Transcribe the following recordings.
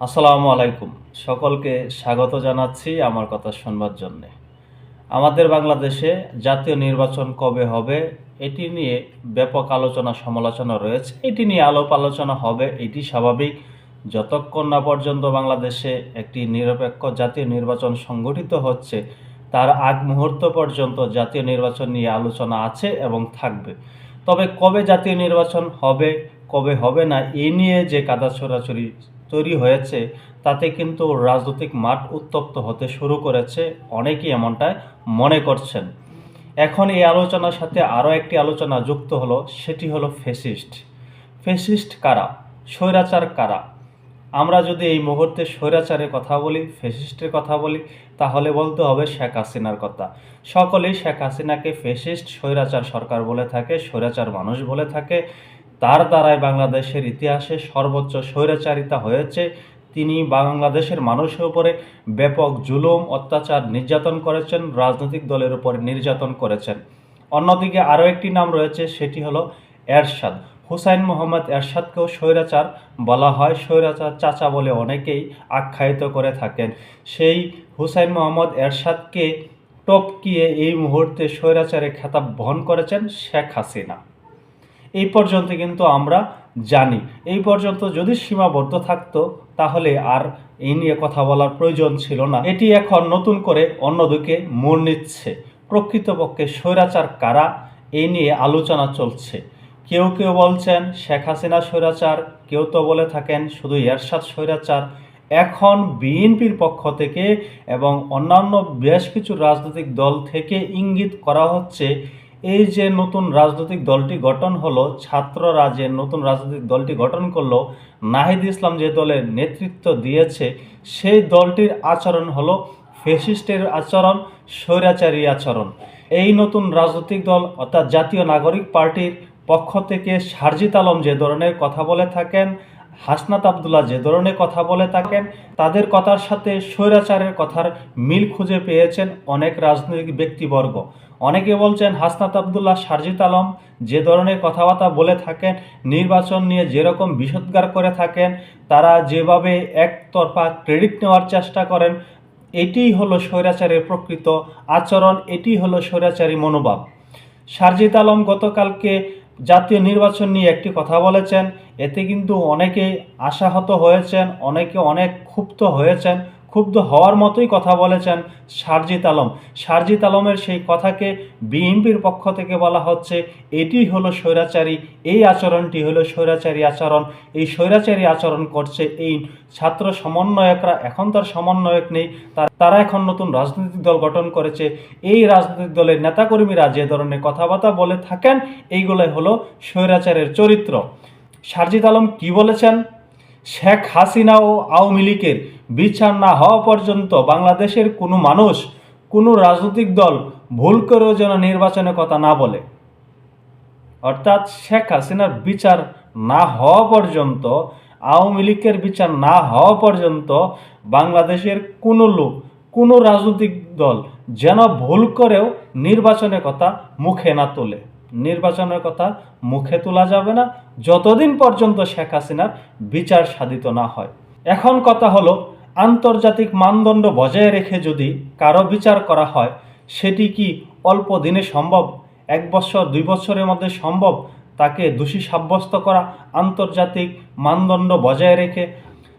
আসসালামু আলাইকুম। সকলকে স্বাগত জানাচ্ছি আমার কথা শুনবার জন্যে। আমাদের বাংলাদেশে জাতীয় নির্বাচন কবে হবে, এটি নিয়ে ব্যাপক আলোচনা সমালোচনা রয়েছে। এটি নিয়ে আলোপ আলোচনা হবে, এটি স্বাভাবিক। যতক্ষণ না পর্যন্ত বাংলাদেশে একটি নিরপেক্ষ জাতীয় নির্বাচন সংগঠিত হচ্ছে, তার আগ মুহূর্ত পর্যন্ত জাতীয় নির্বাচন নিয়ে আলোচনা আছে এবং থাকবে। তবে কবে জাতীয় নির্বাচন হবে, কবে হবে না, এ নিয়ে যে কাদা ছোড়াছড়ি তৈরি হয়েছে, তাতে কিন্তু রাজনৈতিক মাঠ উত্তপ্ত হতে শুরু করেছে অনেকেই এমনটাই মনে করছেন। এখন এই আলোচনার সাথে আরও একটি আলোচনা যুক্ত হলো, সেটি হলো ফেসিস্ট। ফেসিস্ট কারা? স্বৈরাচার কারা? আমরা যদি এই মুহূর্তে স্বৈরাচারের কথা বলি, ফেসিস্টের কথা বলি, তাহলে বলতে হবে শেখ হাসিনার কথা। সকলেই শেখ হাসিনাকে ফেসিস্ট, স্বৈরাচার সরকার বলে থাকে, স্বৈরাচার মানুষ বলে থাকে। তার দ্বারাই বাংলাদেশের ইতিহাসে সর্বোচ্চ স্বৈরাচারিতা হয়েছে। তিনি বাংলাদেশের মানুষের উপরে ব্যাপক জুলুম, অত্যাচার নির্যাতন করেছেন, রাজনৈতিক দলের উপরে নির্যাতন করেছেন। অন্যদিকে আরও একটি নাম রয়েছে, সেটি হলো এরশাদ। হুসাইন মোহাম্মদ এরশাদকেও স্বৈরাচার বলা হয়। স্বৈরাচার চাচা বলে অনেকেই আখ্যায়িত করে থাকেন। সেই হুসাইন মোহাম্মদ এরশাদকে টপকিয়ে এই মুহূর্তে স্বৈরাচারে খেতাব বহন করেছেন শেখ হাসিনা। এই পর্যন্ত কিন্তু আমরা জানি। এই পর্যন্ত যদি সীমাবদ্ধ থাকতো, তাহলে আর এই নিয়ে কথা বলার প্রয়োজন ছিল না। এটি এখন নতুন করে অন্যদিকে মোড় নিচ্ছে। প্রকৃতপক্ষে স্বৈরাচার কারা এই নিয়ে আলোচনা চলছে। কেউ কেউ বলছেন, শেখ হাসিনা স্বৈরাচার, কেউ তো বলে থাকেন, শুধু এরশাদ স্বৈরাচার। এখন বিএনপির পক্ষ থেকে এবং অন্যান্য বেশ কিছু রাজনৈতিক দল থেকে ইঙ্গিত করা হচ্ছে এই যে নতুন রাজনৈতিক দলটি গঠন হলো, ছাত্ররা যে নতুন রাজনৈতিক দলটি গঠন করল, নাহিদ ইসলাম যে দলের নেতৃত্ব দিয়েছে, সেই দলটির আচরণ হলো ফেসিস্টের আচরণ, স্বৈরাচারী আচরণ। এই নতুন রাজনৈতিক দল অর্থাৎ জাতীয় নাগরিক পার্টির পক্ষ থেকে সারজিত আলম যে ধরনের কথা বলে থাকেন, হাসনাত আবদুল্লাহ যে ধরনের কথা বলে থাকেন, তাদের কথার সাথে স্বৈরাচারের কথার মিল খুঁজে পেয়েছেন অনেক রাজনৈতিক ব্যক্তিবর্গ। অনেকে বলছেন, হাসনাত আবদুল্লাহ, সারজিত আলম যে ধরনের কথাবার্তা বলে থাকেন, নির্বাচন নিয়ে যেরকম বিষোদ্গার করে থাকেন, তারা যেভাবে একতরফা ক্রেডিট নেওয়ার চেষ্টা করেন, এটিই হলো স্বৈরাচারের প্রকৃত আচরণ, এটি হলো স্বৈরাচারী মনোভাব। সারজিত আলম গতকালকে জাতীয় নির্বাচন নিয়ে একটি কথা বলেছেন, এতে কিন্তু অনেকে আশাহত হয়েছেন, অনেকে অনেক ক্ষুব্ধ হয়েছেন। ক্ষুব্ধ হওয়ার মতোই কথা বলেছেন সারজিত আলম। সারজিত আলমের সেই কথাকে বিএনপির পক্ষ থেকে বলা হচ্ছে, এটি হলো স্বৈরাচারী, এই আচরণটি হলো স্বৈরাচারী আচরণ। এই স্বৈরাচারী আচরণ করছে এই ছাত্র সমন্বয়করা। এখন তার সমন্বয়ক নেই, তার- এখন নতুন রাজনৈতিক দল গঠন করেছে। এই রাজনৈতিক দলের নেতাকর্মীরা যে ধরনের কথাবার্তা বলে থাকেন, এইগুলোই হলো স্বৈরাচারের চরিত্র। সারজিদ আলম কি বলেছেন? শেখ হাসিনা ও আওয়ামী লীগের বিচার না হওয়া পর্যন্ত বাংলাদেশের কোনো মানুষ, কোনো রাজনৈতিক দল ভুল করেও যেন নির্বাচনের কথা না বলে। অর্থাৎ শেখ হাসিনার বিচার না হওয়া পর্যন্ত, আওয়ামী লীগের বিচার না হওয়া পর্যন্ত বাংলাদেশের কোনো লোক, কোনো রাজনৈতিক দল যেন ভুল করেও নির্বাচনের কথা মুখে না তোলে। নির্বাচনের কথা মুখে তোলা যাবে না। যতদিন পর্যন্ত শেখ হাসিনার বিচার সাধিত না হয়। এখন কথা হলো, আন্তর্জাতিক মানদণ্ড বজায় রেখে যদি কারও বিচার করা হয়, সেটি কি অল্প দিনে সম্ভব? এক বছর, দুই বছরের মধ্যে সম্ভব? তাকে দোষী সাব্যস্ত করা আন্তর্জাতিক মানদণ্ড বজায় রেখে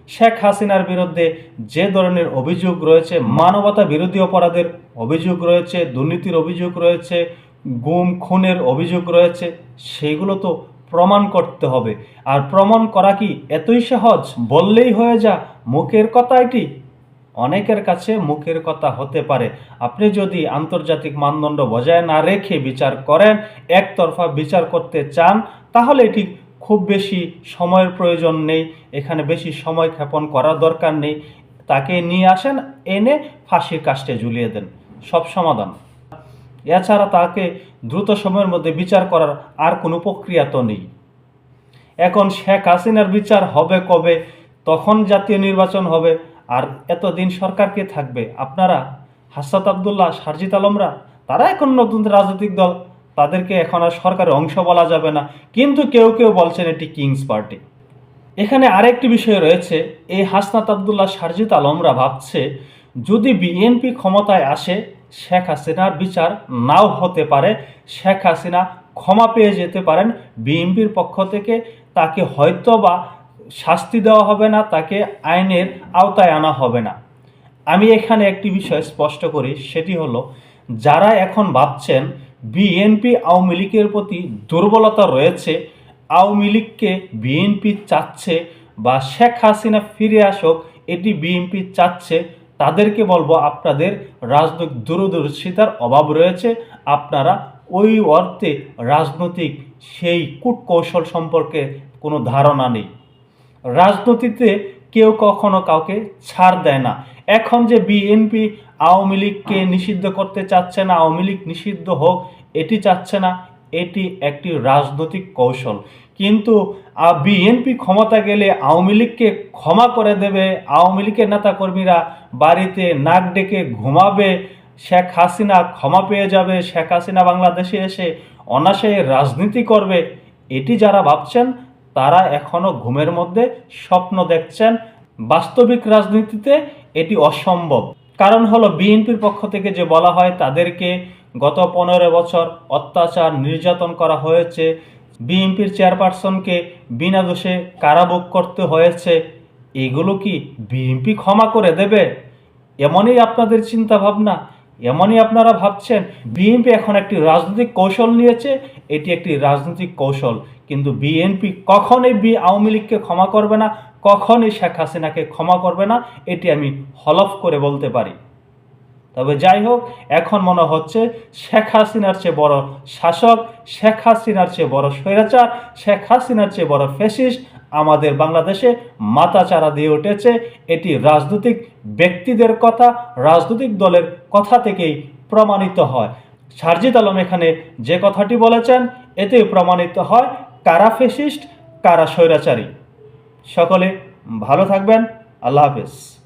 শেখ হাসিনার বিরুদ্ধে যে ধরনের অভিযোগ রয়েছে মানবতা বিরোধী অপরাধের অভিযোগ রয়েছে, দুর্নীতির অভিযোগ রয়েছে গুম, খুনের অভিযোগ রয়েছে, সেগুলো তো প্রমাণ করতে হবে। আর প্রমাণ করা কি এতই সহজ? বললেই হয়ে যা। মুখের কথা এটি? অনেকের কাছে মুখের কথা হতে পারে। আপনি যদি আন্তর্জাতিক মানদণ্ড বজায় না রেখে বিচার করেন, একতরফা বিচার করতে চান, তাহলে এটি খুব বেশি সময়ের প্রয়োজন নেই। এখানে বেশি সময় ক্ষেপণ করার দরকার নেই। তাকে নিয়ে আসেন, এনে ফাঁসির কাস্টে ঝুলিয়ে দেন। সব সমাধান। এছাড়া তাকে দ্রুত সময়ের মধ্যে বিচার করার আর কোনো প্রক্রিয়া তো নেই। এখন শেখ হাসিনার বিচার হবে কবে? তখন জাতীয় নির্বাচন হবে। আর এতদিন সরকার কে থাকবে? আপনারা? হাসাত আবদুল্লাহ, সারজিত আলমরা? তারা এখন নতুন রাজনৈতিক দল। তাদেরকে এখন আর সরকারের অংশ বলা যাবে না। কিন্তু কেউ কেউ বলছেন এটি কিংস পার্টি। এখানে আরেকটি বিষয় রয়েছে। এই হাসনাত আবদুল্লাহ, সারজিত আলমরা ভাবছে, যদি বিএনপি ক্ষমতায় আসে শেখ হাসিনার বিচার নাও হতে পারে। শেখ হাসিনা ক্ষমা পেয়ে যেতে পারেন। বিএনপির পক্ষ থেকে তাকে হয়তো বা শাস্তি দেওয়া হবে না, তাকে আইনের আওতায় আনা হবে না। আমি এখানে একটি বিষয় স্পষ্ট করি, সেটি হলো, যারা এখন ভাবছেন বিএনপি আওয়ামী লীগের প্রতি দুর্বলতা রয়েছে, আওয়ামী লীগকে বিএনপি চাচ্ছে বা শেখ হাসিনা ফিরে আসুক, এটি বিএনপি চাচ্ছে তাদেরকে বলব, আপনাদের রাজনৈতিক দূরদর্শিতার অভাব রয়েছে। আপনারা ওই অর্থে রাজনৈতিক সেই কূটকৌশল সম্পর্কে কোনো ধারণা নেই। রাজনীতিতে কেউ কখনো কাউকে ছাড় দেয় না। এখন যে বিএনপি আওয়ামী লীগকে নিষিদ্ধ করতে চাচ্ছে না, আওয়ামী লীগ নিষিদ্ধ হোক, এটি চাচ্ছে না এটি একটি রাজনৈতিক কৌশল। কিন্তু বিএনপি ক্ষমতা গেলে আওয়ামী লীগকে ক্ষমা করে দেবে। আওয়ামী লীগের নেতাকর্মীরা বাড়িতে নাক ডেকে ঘুমাবে। শেখ হাসিনা ক্ষমা পেয়ে যাবে। শেখ হাসিনা বাংলাদেশে এসে অনাশয়ে রাজনীতি করবে। এটি যারা ভাবছেন, তারা এখনও ঘুমের মধ্যে স্বপ্ন দেখছেন। বাস্তবিক রাজনীতিতে এটি অসম্ভব। কারণ হলো, বিএনপির পক্ষ থেকে যে বলা হয়, তাদেরকে গত পনেরো বছর অত্যাচার নির্যাতন করা হয়েছে। বিএনপির চেয়ারপারসনকে বিনা দোষে কারাভোগ করতে হয়েছে। এগুলো কি বিএনপি ক্ষমা করে দেবে? এমনই আপনাদের চিন্তা ভাবনা এমনই আপনারা ভাবছেন, বিএনপি এখন একটি রাজনৈতিক কৌশল নিয়েছে, এটি একটি রাজনৈতিক কৌশল। কিন্তু বিএনপি কখনোই বি আওয়ামী লীগকে ক্ষমা করবে না, কখনই শেখ হাসিনাকে ক্ষমা করবে না, এটি আমি হলফ করে বলতে পারি। তবে যাই হোক এখন মনে হচ্ছে শেখ হাসিনার চেয়ে বড় শাসক, শেখ হাসিনার চেয়ে বড় স্বৈরাচার, শেখ হাসিনার চেয়ে বড় ফ্যাসিস্ট আমাদের বাংলাদেশে মাথাচাড়া দিয়ে উঠেছে। এটি রাজনৈতিক ব্যক্তিদের কথা, রাজনৈতিক দলের কথা থেকেই প্রমাণিত হয়। সারজিদ আলম এখানে যে কথাটি বলেছেন এতে প্রমাণিত হয় কারা ফেসিস্ট কারা স্বৈরাচারী। সকলে ভালো থাকবেন। আল্লাহ হাফেজ।